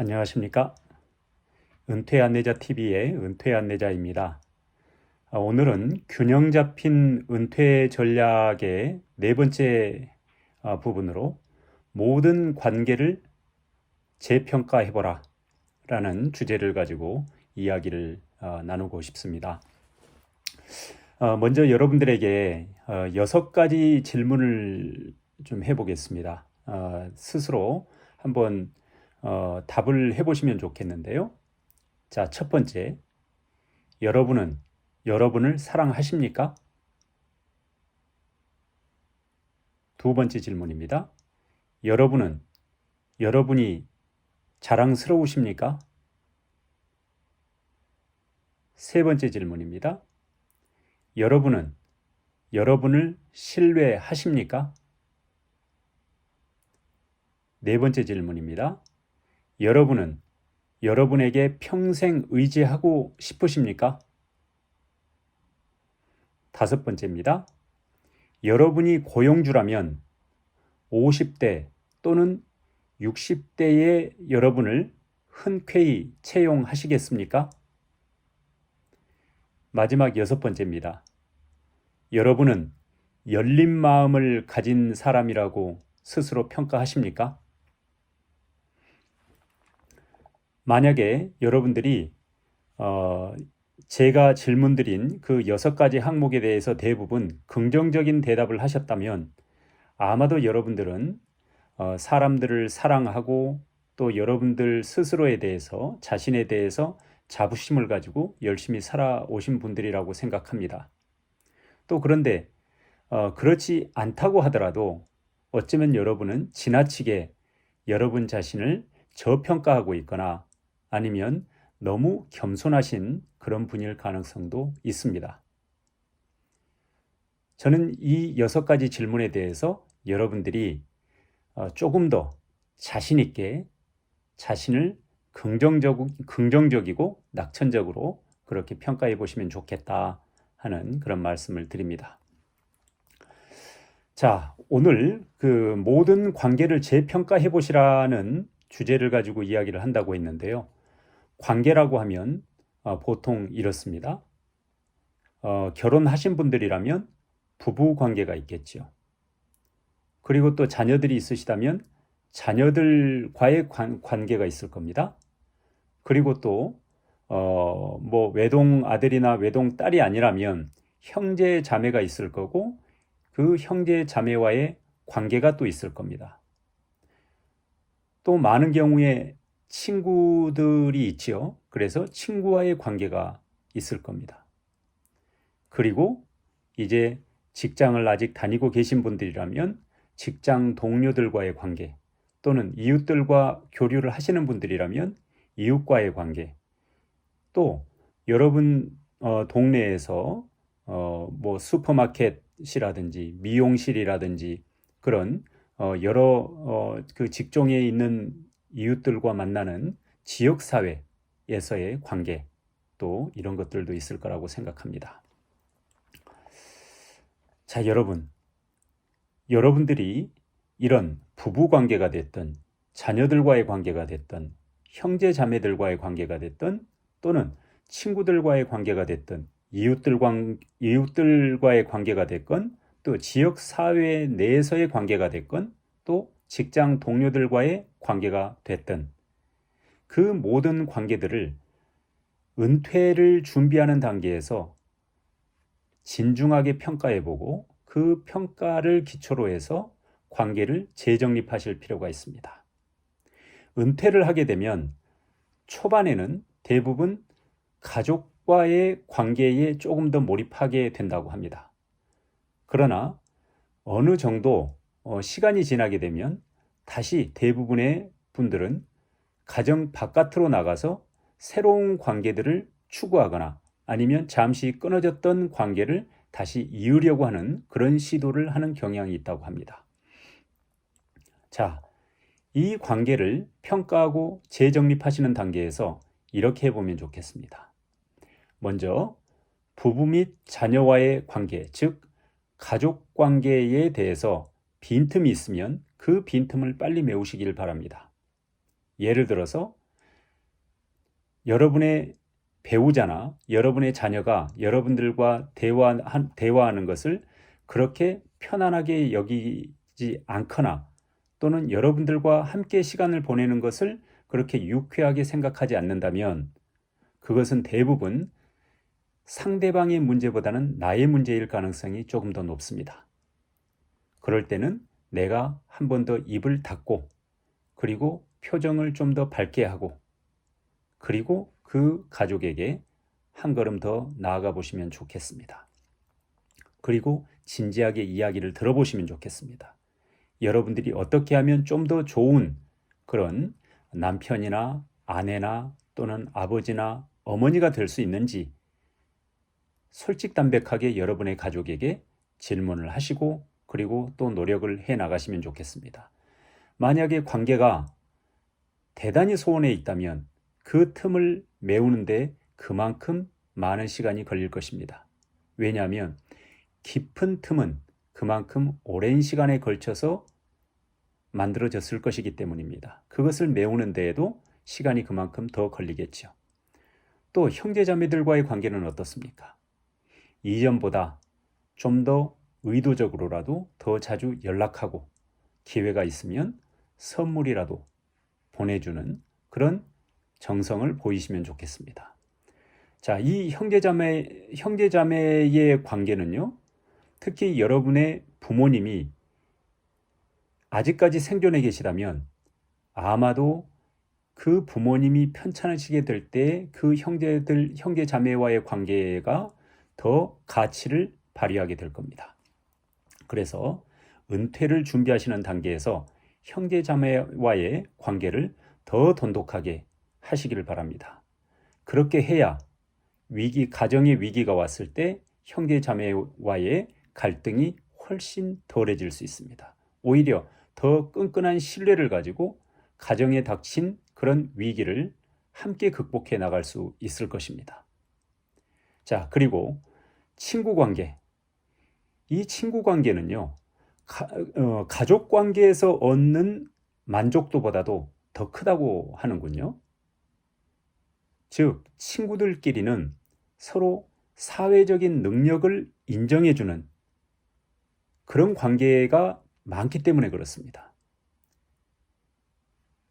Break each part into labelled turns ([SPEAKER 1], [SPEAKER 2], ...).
[SPEAKER 1] 안녕하십니까? 은퇴 안내자 TV의 은퇴 안내자입니다. 아, 오늘은 균형 잡힌 은퇴 전략의 네 번째 아, 부분으로 모든 관계를 재평가해보라 라는 주제를 가지고 이야기를 아, 나누고 싶습니다. 어, 먼저 여러분들에게 어, 여섯 가지 질문을 좀 해보겠습니다. 어, 스스로 한번 어, 답을 해보시면 좋겠는데요. 자, 첫 번째. 여러분은 여러분을 사랑하십니까? 두 번째 질문입니다. 여러분은 여러분이 자랑스러우십니까? 세 번째 질문입니다. 여러분은 여러분을 신뢰하십니까? 네 번째 질문입니다. 여러분은 여러분에게 평생 의지하고 싶으십니까? 다섯 번째입니다. 여러분이 고용주라면 50대 또는 60대의 여러분을 흔쾌히 채용하시겠습니까? 마지막 여섯 번째입니다. 여러분은 열린 마음을 가진 사람이라고 스스로 평가하십니까? 만약에 여러분들이 어, 제가 질문드린 그 여섯 가지 항목에 대해서 대부분 긍정적인 대답을 하셨다면 아마도 여러분들은 어, 사람들을 사랑하고 또 여러분들 스스로에 대해서 자신에 대해서 자부심을 가지고 열심히 살아오신 분들이라고 생각합니다. 또 그런데 어, 그렇지 않다고 하더라도 어쩌면 여러분은 지나치게 여러분 자신을 저평가하고 있거나 아니면 너무 겸손하신 그런 분일 가능성도 있습니다. 저는 이 여섯 가지 질문에 대해서 여러분들이 어, 조금 더 자신있게 자신을 긍정적, 긍정적이고 낙천적으로 그렇게 평가해 보시면 좋겠다 하는 그런 말씀을 드립니다. 자, 오늘 그 모든 관계를 재평가해 보시라는 주제를 가지고 이야기를 한다고 했는데요. 관계라고 하면 어, 보통 이렇습니다. 어, 결혼하신 분들이라면 부부 관계가 있겠죠. 그리고 또 자녀들이 있으시다면 자녀들과의 관, 관계가 있을 겁니다. 그리고 또, 어, 뭐, 외동 아들이나 외동 딸이 아니라면 형제 자매가 있을 거고 그 형제 자매와의 관계가 또 있을 겁니다. 또 많은 경우에 친구들이 있지요. 그래서 친구와의 관계가 있을 겁니다. 그리고 이제 직장을 아직 다니고 계신 분들이라면 직장 동료들과의 관계 또는 이웃들과 교류를 하시는 분들이라면 이웃과의 관계 또 여러분 어, 동네에서 어, 뭐 슈퍼마켓이라든지 미용실이라든지 그런 어, 여러 어, 그 직종에 있는 이웃들과 만나는 지역 사회에서의 관계 또 이런 것들도 있을 거라고 생각합니다. 자, 여러분. 여러분들이 이런 부부 관계가 됐든 자녀들과의 관계가 됐든 형제 자매들과의 관계가 됐든 또는 친구들과의 관계가 됐든 이웃들과, 이웃들과의 관계가 됐건 또 지역 사회 내에서의 관계가 됐건 또 직장 동료들과의 관계가 됐든 그 모든 관계들을 은퇴를 준비하는 단계에서 진중하게 평가해보고 그 평가를 기초로 해서 관계를 재정립하실 필요가 있습니다. 은퇴를 하게 되면 초반에는 대부분 가족과의 관계에 조금 더 몰입하게 된다고 합니다. 그러나 어느 정도 어, 시간이 지나게 되면 다시 대부분의 분들은 가정 바깥으로 나가서 새로운 관계들을 추구하거나 아니면 잠시 끊어졌던 관계를 다시 이으려고 하는 그런 시도를 하는 경향이 있다고 합니다. 자, 이 관계를 평가하고 재정립하시는 단계에서 이렇게 해보면 좋겠습니다. 먼저 부부 및 자녀와의 관계, 즉 가족 관계에 대해서 빈틈이 있으면 그 빈틈을 빨리 메우시길 바랍니다. 예를 들어서 여러분의 배우자나 여러분의 자녀가 여러분들과 대화, 대화하는 것을 그렇게 편안하게 여기지 않거나 또는 여러분들과 함께 시간을 보내는 것을 그렇게 유쾌하게 생각하지 않는다면 그것은 대부분 상대방의 문제보다는 나의 문제일 가능성이 조금 더 높습니다. 그럴 때는 내가 한 번 더 입을 닫고 그리고 표정을 좀 더 밝게 하고 그리고 그 가족에게 한 걸음 더 나아가 보시면 좋겠습니다. 그리고 진지하게 이야기를 들어보시면 좋겠습니다. 여러분들이 어떻게 하면 좀 더 좋은 그런 남편이나 아내나 또는 아버지나 어머니가 될 수 있는지 솔직담백하게 여러분의 가족에게 질문을 하시고 그리고 또 노력을 해 나가시면 좋겠습니다. 만약에 관계가 대단히 소원해 있다면 그 틈을 메우는데 그만큼 많은 시간이 걸릴 것입니다. 왜냐하면 깊은 틈은 그만큼 오랜 시간에 걸쳐서 만들어졌을 것이기 때문입니다. 그것을 메우는 데에도 시간이 그만큼 더 걸리겠죠. 또 형제자매들과의 관계는 어떻습니까? 이전보다 좀 더 의도적으로라도 더 자주 연락하고 기회가 있으면 선물이라도 보내주는 그런 정성을 보이시면 좋겠습니다. 자, 이 형제자매, 형제자매의 관계는요, 특히 여러분의 부모님이 아직까지 생존해 계시다면 아마도 그 부모님이 편찮으시게 될 때 그 형제들, 형제자매와의 관계가 더 가치를 발휘하게 될 겁니다. 그래서 은퇴를 준비하시는 단계에서 형제 자매와의 관계를 더 돈독하게 하시기를 바랍니다. 그렇게 해야 위기, 가정의 위기가 왔을 때 형제 자매와의 갈등이 훨씬 덜해질 수 있습니다. 오히려 더 끈끈한 신뢰를 가지고 가정에 닥친 그런 위기를 함께 극복해 나갈 수 있을 것입니다. 자, 그리고 친구 관계. 이 친구 관계는요, 가, 어, 가족 관계에서 얻는 만족도보다도 더 크다고 하는군요. 즉, 친구들끼리는 서로 사회적인 능력을 인정해주는 그런 관계가 많기 때문에 그렇습니다.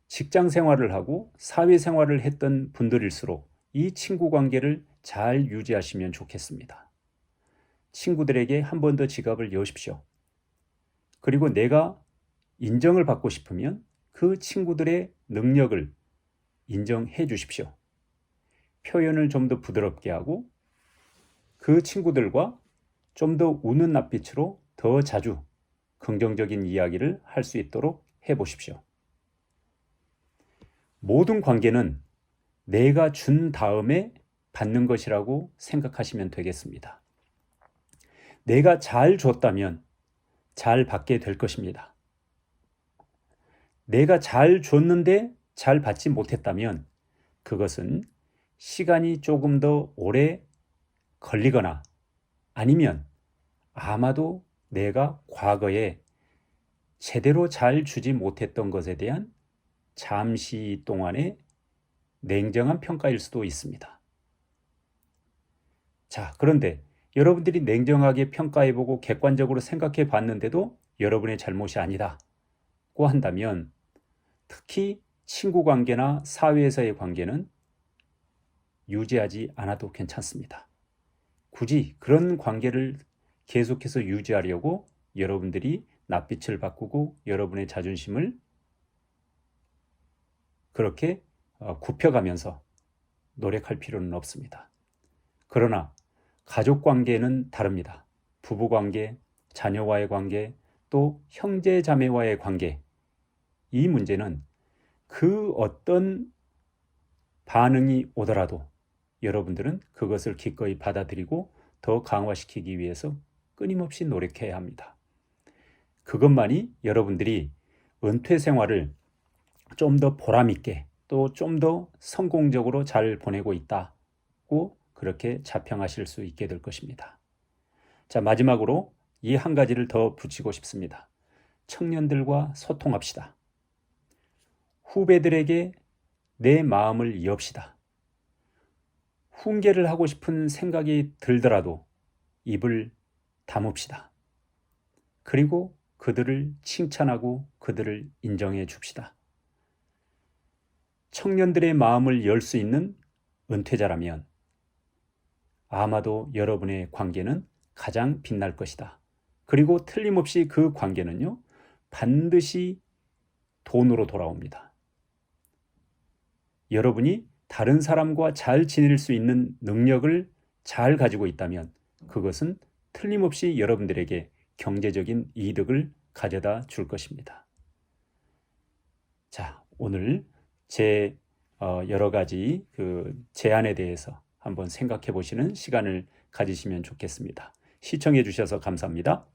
[SPEAKER 1] 직장 생활을 하고 사회 생활을 했던 분들일수록 이 친구 관계를 잘 유지하시면 좋겠습니다. 친구들에게 한 번 더 지갑을 여십시오. 그리고 내가 인정을 받고 싶으면 그 친구들의 능력을 인정해 주십시오. 표현을 좀 더 부드럽게 하고 그 친구들과 좀 더 우는 낯빛으로 더 자주 긍정적인 이야기를 할 수 있도록 해 보십시오. 모든 관계는 내가 준 다음에 받는 것이라고 생각하시면 되겠습니다. 내가 잘 줬다면 잘 받게 될 것입니다. 내가 잘 줬는데 잘 받지 못했다면 그것은 시간이 조금 더 오래 걸리거나 아니면 아마도 내가 과거에 제대로 잘 주지 못했던 것에 대한 잠시 동안의 냉정한 평가일 수도 있습니다. 자, 그런데 여러분들이 냉정하게 평가해보고 객관적으로 생각해 봤는데도 여러분의 잘못이 아니다 고 한다면 특히 친구 관계나 사회에서의 관계는 유지하지 않아도 괜찮습니다. 굳이 그런 관계를 계속해서 유지하려고 여러분들이 낯빛을 바꾸고 여러분의 자존심을 그렇게 어, 굽혀가면서 노력할 필요는 없습니다. 그러나 가족 관계는 다릅니다. 부부 관계, 자녀와의 관계, 또 형제 자매와의 관계. 이 문제는 그 어떤 반응이 오더라도 여러분들은 그것을 기꺼이 받아들이고 더 강화시키기 위해서 끊임없이 노력해야 합니다. 그것만이 여러분들이 은퇴 생활을 좀 더 보람있게 또 좀 더 성공적으로 잘 보내고 있다고 그렇게 자평하실 수 있게 될 것입니다. 자, 마지막으로 이 한 가지를 더 붙이고 싶습니다. 청년들과 소통합시다. 후배들에게 내 마음을 이읍시다. 훈계를 하고 싶은 생각이 들더라도 입을 다뭅시다. 그리고 그들을 칭찬하고 그들을 인정해 줍시다. 청년들의 마음을 열 수 있는 은퇴자라면 아마도 여러분의 관계는 가장 빛날 것이다. 그리고 틀림없이 그 관계는요, 반드시 돈으로 돌아옵니다. 여러분이 다른 사람과 잘 지낼 수 있는 능력을 잘 가지고 있다면 그것은 틀림없이 여러분들에게 경제적인 이득을 가져다 줄 것입니다. 자, 오늘 제 어, 여러 가지 그 제안에 대해서 한번 생각해 보시는 시간을 가지시면 좋겠습니다. 시청해 주셔서 감사합니다.